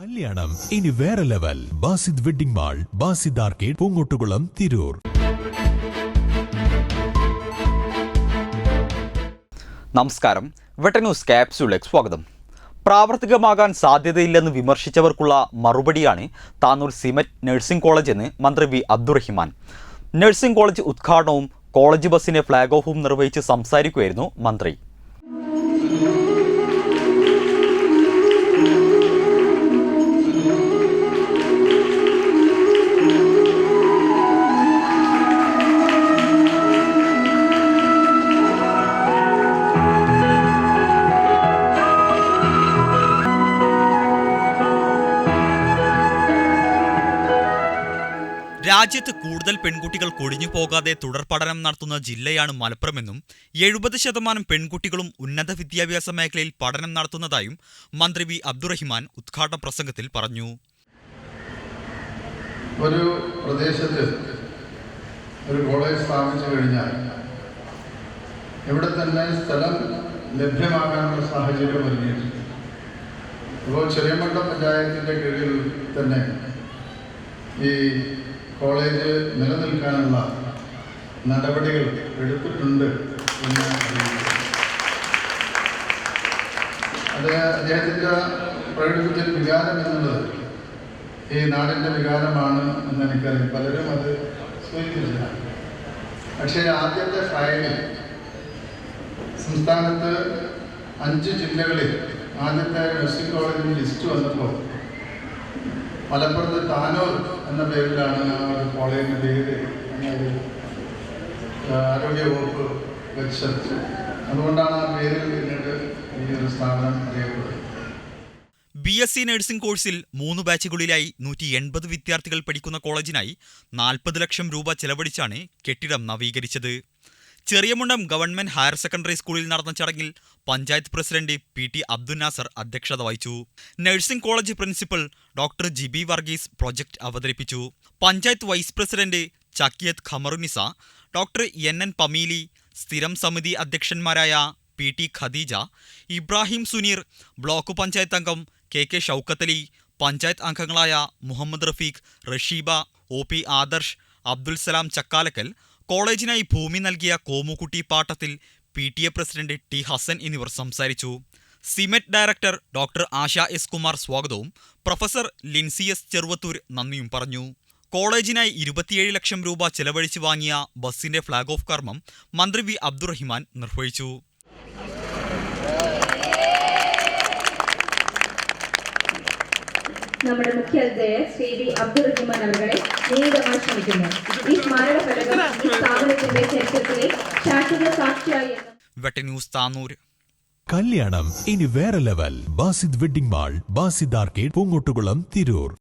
കല്യാണം. ഇനി വേറെ level. Basid wedding mall Basid arcade Poongottukulam Tirur. നമസ്കാരം. വെട്ട ന്യൂസ് ക്യാപ്സ്യൂളിലേക്ക് സ്വാഗതം. പ്രാവർത്തികമാകാൻ സാധ്യതയില്ലെന്ന് വിമർശിച്ചവർക്കുള്ള മറുപടിയാണ് താനൂർ സിമറ്റ് നഴ്സിംഗ് കോളേജ് എന്ന് മന്ത്രി വി അബ്ദുറഹിമാൻ. നഴ്സിംഗ് കോളേജ് ഉദ്ഘാടനവും കോളേജ് ബസ്സിന്റെ ഫ്ളാഗ് ഓഫും നിർവഹിച്ച് സംസാരിക്കുകയായിരുന്നു മന്ത്രി. രാജ്യത്ത് കൂടുതൽ പെൺകുട്ടികൾ കൊഴിഞ്ഞു പോകാതെ തുടർ പഠനം നടത്തുന്ന ജില്ലയാണ് മലപ്പുറമെന്നും എഴുപത് ശതമാനം പെൺകുട്ടികളും ഉന്നത വിദ്യാഭ്യാസ മേഖലയിൽ പഠനം നടത്തുന്നതായും മന്ത്രി വി അബ്ദുറഹിമാൻ ഉദ്ഘാടന പ്രസംഗത്തിൽ പറഞ്ഞു. ഒരു പ്രദേശത്ത് ഒരു കോളേജ് സ്ഥാപിച്ചു കഴിഞ്ഞാൽ ഇവിടെ തന്നെ സ്ഥലം ലഭ്യമാകാനുള്ള സാഹചര്യം ഒരുങ്ങിയിട്ടുണ്ട്. ഇപ്പോൾ ചെറിയമണ്ട പഞ്ചായത്തിന്റെ കീഴിൽ തന്നെ ഈ കോളേജ് നിലനിൽക്കാനുള്ള നടപടികൾ എടുത്തിട്ടുണ്ട് എന്ന്. അത് അദ്ദേഹത്തിന്റെ പ്രകടിപ്പിച്ച വികാരം എന്നുള്ളത് ഈ നാടിന്റെ വികാരമാണ് എന്ന് എനിക്കറിയാം പലരും അത് സൂചിപ്പിച്ചില്ല പക്ഷേ ആദ്യത്തെ ഫയലിൽ സംസ്ഥാനത്ത് അഞ്ച് ജില്ലകളിൽ ആദ്യത്തെ നഴ്സിംഗ് കോളേജിൽ ലിസ്റ്റ് വന്നപ്പോൾ മലപ്പുറത്ത് താനൂർ എന്ന പേരിലാണ് ഒരു കോളേജിന്റെ പേര് ആരോഗ്യ വകുപ്പ് വെച്ചത് അതുകൊണ്ടാണ് ആ പേരിൽ പിന്നീട് ഈ ഒരു സ്ഥാപനം അറിയപ്പെടുന്നത് ബി എസ് സി നഴ്സിംഗ് കോഴ്സിൽ മൂന്ന് ബാച്ചുകളിലായി നൂറ്റി എൺപത് വിദ്യാർത്ഥികൾ പഠിക്കുന്ന കോളേജിനായി നാൽപ്പത് ലക്ഷം രൂപ ചെലവഴിച്ചാണ് കെട്ടിടം നവീകരിച്ചത്. ചെറിയമുണ്ടം ഗവൺമെന്റ് ഹയർ സെക്കൻഡറി സ്കൂളിൽ നടന്ന ചടങ്ങിൽ panchayat president P T Abdul Nasar അധ്യക്ഷത വഹിച്ചു. Nursing college principal doctor Jibi Varghese project അവതരിപ്പിച്ചു. Panchayat vice president Chakkiyath Khamarunisa doctor N N Pamili സ്ഥിരം സമിതി അധ്യക്ഷന്മാരായ P T Khadeeja Ibrahim Suneer block panchayat അംഗം K K Shoukathali panchayat അംഗങ്ങളായ Muhammad Rafeeq Rasheeba O P Adarsh Abdul Salam Chakkalakkal കോളേജിനായി ഭൂമി നൽകിയ Komukutty Pattathil P T A president T Hassan എന്നിവർ സംസാരിച്ചു. CMET director doctor Asha S Kumar സ്വാഗതവും പ്രൊഫസർ ലിൻസി എസ് ചെറുവത്തൂർ നന്ദിയും പറഞ്ഞു. കോളേജിനായി ഇരുപത്തിയേഴ് ലക്ഷം രൂപ ചെലവഴിച്ച് വാങ്ങിയ ബസിന്റെ ഫ്ളാഗ് ഓഫ് കർമ്മം മന്ത്രി വി അബ്ദുറഹിമാൻ നിർവഹിച്ചു. നമ്മുടെ മുഖ്യ അതിഥിയായ ശ്രീ വി അബ്ദുറഹിമാൻ അവരെ ഈ സ്മാരക കല്യാണം ഇനി വേറെ level. Basid wedding mall Basid arcade Poongottukulam Tirur.